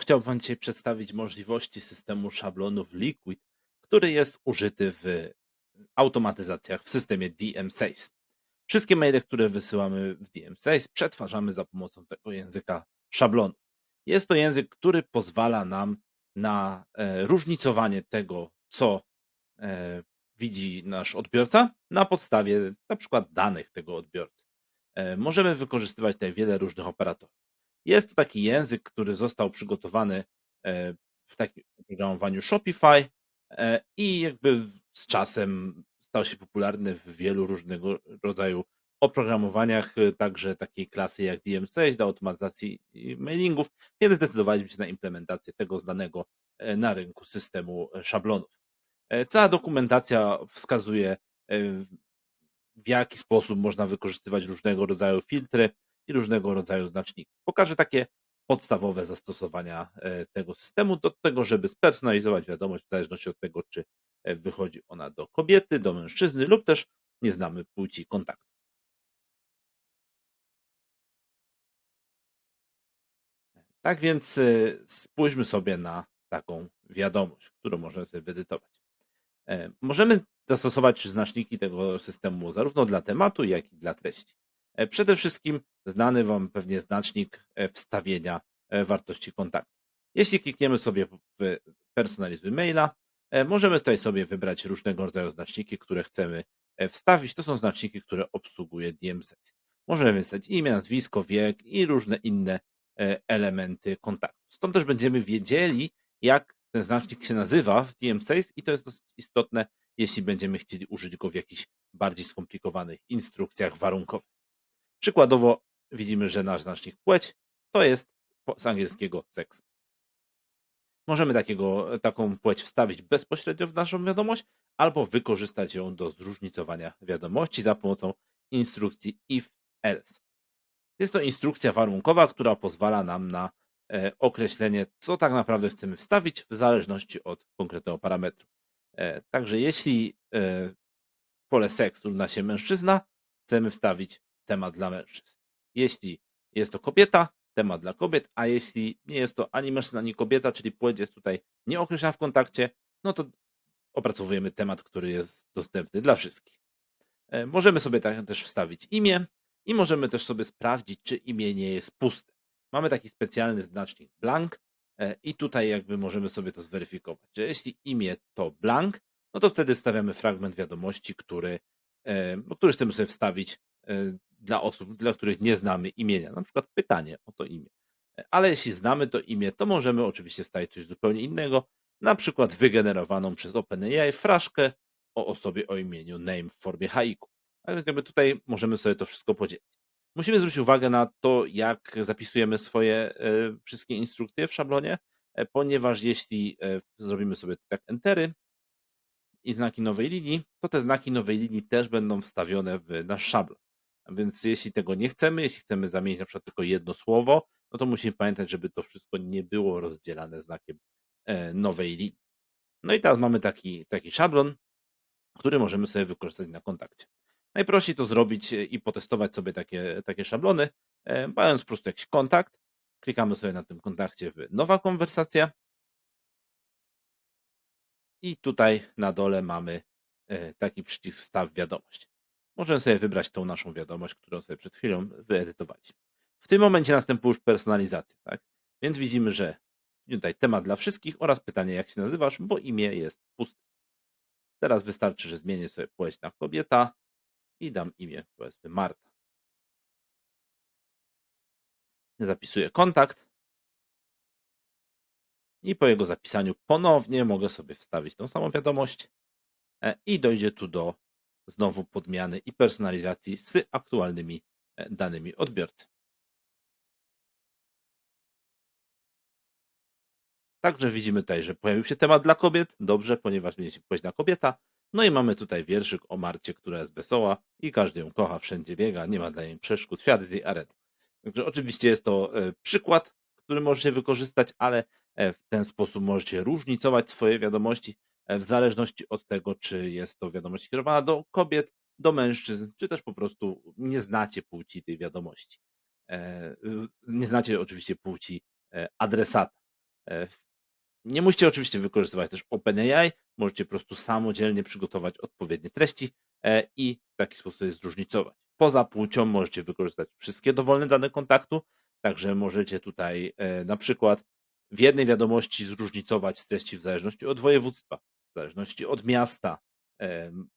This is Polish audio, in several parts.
Chciałbym dzisiaj przedstawić możliwości systemu szablonów Liquid, który jest użyty w automatyzacjach w systemie DM Sales. Wszystkie maile, które wysyłamy w DM Sales, przetwarzamy za pomocą tego języka szablonów. Jest to język, który pozwala nam na e, różnicowanie tego, co e, widzi nasz odbiorca na podstawie na przykład danych tego odbiorcy. E, możemy wykorzystywać tutaj wiele różnych operatorów. Jest to taki język, który został przygotowany e, w takim oprogramowaniu Shopify e, i jakby z czasem stał się popularny w wielu różnego rodzaju oprogramowaniach, e, także takiej klasy jak DM6 do automatyzacji mailingów, więc zdecydowaliśmy się na implementację tego znanego na rynku systemu szablonów. Cała dokumentacja wskazuje, w jaki sposób można wykorzystywać różnego rodzaju filtry i różnego rodzaju znaczniki. Pokażę takie podstawowe zastosowania e, tego systemu do tego, żeby spersonalizować wiadomość w zależności od tego, czy e, wychodzi ona do kobiety, do mężczyzny lub też nie znamy płci kontaktu. Tak więc e, spójrzmy sobie na taką wiadomość, którą możemy sobie wyedytować. Możemy zastosować znaczniki tego systemu zarówno dla tematu, jak i dla treści. E, przede wszystkim znany Wam pewnie znacznik e, wstawienia e, wartości kontaktu. Jeśli klikniemy sobie w personalizuj maila, możemy tutaj sobie wybrać różnego rodzaju znaczniki, które chcemy wstawić. To są znaczniki, które obsługuje DMSS. Możemy wystać imię, nazwisko, wiek i różne inne elementy kontaktu. Stąd też będziemy wiedzieli, jak ten znacznik się nazywa w DMSS i to jest dosyć istotne, jeśli będziemy chcieli użyć go w jakichś bardziej skomplikowanych instrukcjach warunkowych. Przykładowo widzimy, że nasz znacznik płeć to jest z angielskiego seks. Możemy takiego, taką płeć wstawić bezpośrednio w naszą wiadomość albo wykorzystać ją do zróżnicowania wiadomości za pomocą instrukcji if else. Jest to instrukcja warunkowa, która pozwala nam na e, określenie, co tak naprawdę chcemy wstawić w zależności od konkretnego parametru. E, także jeśli e, pole seks równa się mężczyzna, chcemy wstawić temat dla mężczyzn. Jeśli jest to kobieta, temat dla kobiet, a jeśli nie jest to ani mężczyzna, ani kobieta, czyli płeć jest tutaj nieokreślona w kontakcie, no to opracowujemy temat, który jest dostępny dla wszystkich. E, możemy sobie tak też wstawić imię i możemy też sobie sprawdzić, czy imię nie jest puste. Mamy taki specjalny znacznik blank e, i tutaj jakby możemy sobie to zweryfikować, że jeśli imię to blank, no to wtedy wstawiamy fragment wiadomości, który, e, no, który chcemy sobie wstawić dla osób, dla których nie znamy imienia, na przykład pytanie o to imię. Ale jeśli znamy to imię, to możemy oczywiście wstawić coś zupełnie innego, na przykład wygenerowaną przez OpenAI fraszkę o osobie o imieniu name w formie haiku. A więc jakby tutaj możemy sobie to wszystko podzielić. Musimy zwrócić uwagę na to, jak zapisujemy swoje e, wszystkie instrukcje w szablonie, e, ponieważ jeśli e, zrobimy sobie tak entery i znaki nowej linii, to te znaki nowej linii też będą wstawione w nasz szablon. Więc jeśli tego nie chcemy, jeśli chcemy zamienić na przykład tylko jedno słowo, no to musimy pamiętać, żeby to wszystko nie było rozdzielane znakiem e, nowej linii. No i teraz mamy taki, taki szablon, który możemy sobie wykorzystać na kontakcie. Najprościej to zrobić e, i potestować sobie takie, takie szablony, e, mając po prostu jakiś kontakt. Klikamy sobie na tym kontakcie w nowa konwersacja. I tutaj na dole mamy taki przycisk wstaw wiadomość możemy sobie wybrać tą naszą wiadomość, którą sobie przed chwilą wyedytowaliśmy. W tym momencie następuje już personalizacja, tak? Więc widzimy, że tutaj temat dla wszystkich oraz pytanie, jak się nazywasz, bo imię jest puste. Teraz wystarczy, że zmienię sobie płeć na kobieta i dam imię, powiedzmy Marta. Zapisuję kontakt i po jego zapisaniu ponownie mogę sobie wstawić tą samą wiadomość e, i dojdzie tu do znowu podmiany i personalizacji z aktualnymi e, danymi odbiorcy. Także widzimy tutaj, że pojawił się temat dla kobiet. Dobrze, ponieważ będzie się na kobieta. No i mamy tutaj wierszyk o Marcie, która jest wesoła i każdy ją kocha, wszędzie biega, nie ma dla niej przeszkód, świat z jej areną. Także oczywiście jest to e, przykład, który możecie wykorzystać, ale e, w ten sposób możecie różnicować swoje wiadomości w zależności od tego, czy jest to wiadomość skierowana do kobiet, do mężczyzn, czy też po prostu nie znacie płci tej wiadomości. E, nie znacie oczywiście płci e, adresata. E, Nie musicie oczywiście wykorzystywać też OpenAI, możecie po prostu samodzielnie przygotować odpowiednie treści i w taki sposób je zróżnicować. Poza płcią możecie wykorzystać wszystkie dowolne dane kontaktu, także możecie tutaj na przykład w jednej wiadomości zróżnicować treści w zależności od województwa, w zależności od miasta,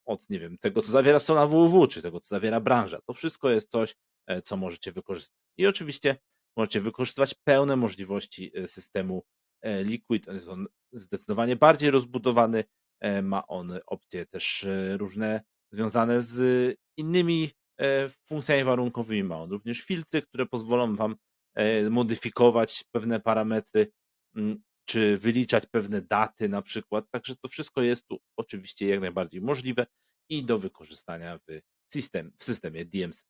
od nie wiem, tego co zawiera strona www, czy tego co zawiera branża. To wszystko jest coś, e, co możecie wykorzystać. I oczywiście możecie wykorzystywać pełne możliwości e, systemu e, Liquid. Jest on zdecydowanie bardziej rozbudowany. Ma on opcje też różne związane z innymi funkcjami warunkowymi. Ma on również filtry, które pozwolą Wam modyfikować pewne parametry, mm, czy wyliczać pewne daty na przykład. Także to wszystko jest tu oczywiście jak najbardziej możliwe i do wykorzystania w, system, w systemie DMS.